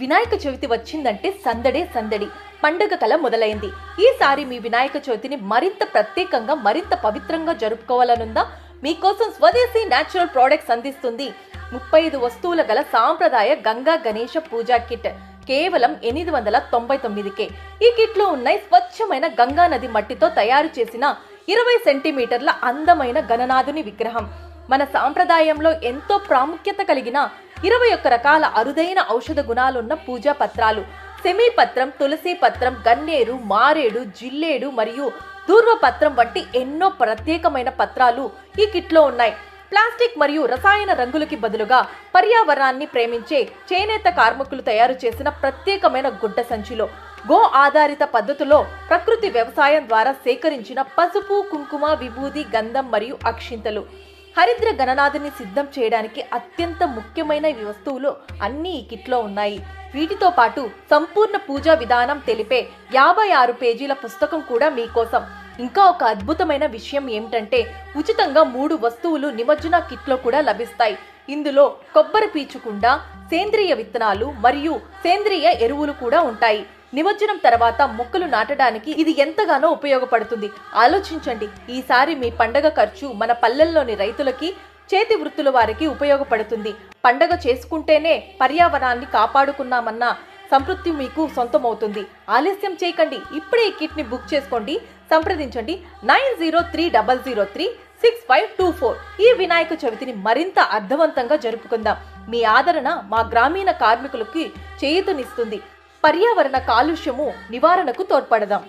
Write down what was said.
వినాయక చవితి వచ్చిందంటే సందడే సందడి పండుగ కల మొదలైంది. ఈసారి మీ వినాయక చవితిని మరింత ప్రత్యేకంగా మరింత పవిత్రంగా జరుపుకోవాలనుందా? మీకోసం స్వదేశీ న్యాచురల్ ప్రోడక్ట్స్ అందిస్తుంది ముప్పై ఐదు వస్తువుల గల సాంప్రదాయ గంగా గణేష పూజా కిట్. కేవలం ఎనిమిది వందల తొంభై తొమ్మిదికే. ఈ కిట్లో ఉన్నాయి స్వచ్ఛమైన గంగా నది మట్టితో తయారు చేసిన ఇరవై సెంటీమీటర్ల అందమైన గణనాథుని విగ్రహం. మన సాంప్రదాయంలో ఎంతో ప్రాముఖ్యత కలిగిన ఇరవై ఒక్క రకాల అరుదైన ఔషధ గుణాలున్న పూజా పత్రాలు. సెమీ పత్రం తులసి పత్రం గన్నేరు మారేడు జిల్లేడు మరియు దూర్వపత్రం వంటి ఎన్నో ప్రత్యేకమైన పత్రాలు ఈ కిట్లో ఉన్నాయి. ప్లాస్టిక్ మరియు రసాయన రంగులకి బదులుగా పర్యావరణాన్ని ప్రేమించే చేనేత కార్మికులు తయారు చేసిన ప్రత్యేకమైన గుడ్డ సంచిలో గో ఆధారిత పద్ధతిలో ప్రకృతి వ్యవసాయం ద్వారా సేకరించిన పసుపు కుంకుమ విభూది గంధం మరియు అక్షింతలు. హరిద్ర గణనాథుని సిద్ధం చేయడానికి అత్యంత ముఖ్యమైన వస్తువులు అన్నీ ఈ కిట్లో ఉన్నాయి. వీటితో పాటు సంపూర్ణ పూజా విధానం తెలిపే యాభై ఆరు పేజీల పుస్తకం కూడా మీకోసం. ఇంకా ఒక అద్భుతమైన విషయం ఏమిటంటే ఉచితంగా మూడు వస్తువులు నిమజ్జన కిట్లో కూడా లభిస్తాయి. ఇందులో కొబ్బరి పీచుకుండా సేంద్రియ విత్తనాలు మరియు సేంద్రియ ఎరువులు కూడా ఉంటాయి. నిమజ్జనం తర్వాత మొక్కలు నాటడానికి ఇది ఎంతగానో ఉపయోగపడుతుంది. ఆలోచించండి. ఈసారి మీ పండగ ఖర్చు మన పల్లెల్లోని రైతులకి చేతి వృత్తుల వారికి ఉపయోగపడుతుంది. పండగ చేసుకుంటేనే పర్యావరణాన్ని కాపాడుకున్నామన్న సంతృప్తి మీకు సొంతమవుతుంది. ఆలస్యం చేయకండి. ఇప్పుడే ఈ బుక్ చేసుకోండి. సంప్రదించండి. Nine zero three double zero three six five two four. ఈ వినాయక చవితిని మరింత అర్థవంతంగా జరుపుకుందాం. మీ ఆదరణ మా గ్రామీణ కార్మికులకి చేయుతనిస్తుంది. పర్యావరణ కాలుష్యము నివారణకు తోడ్పడదాం.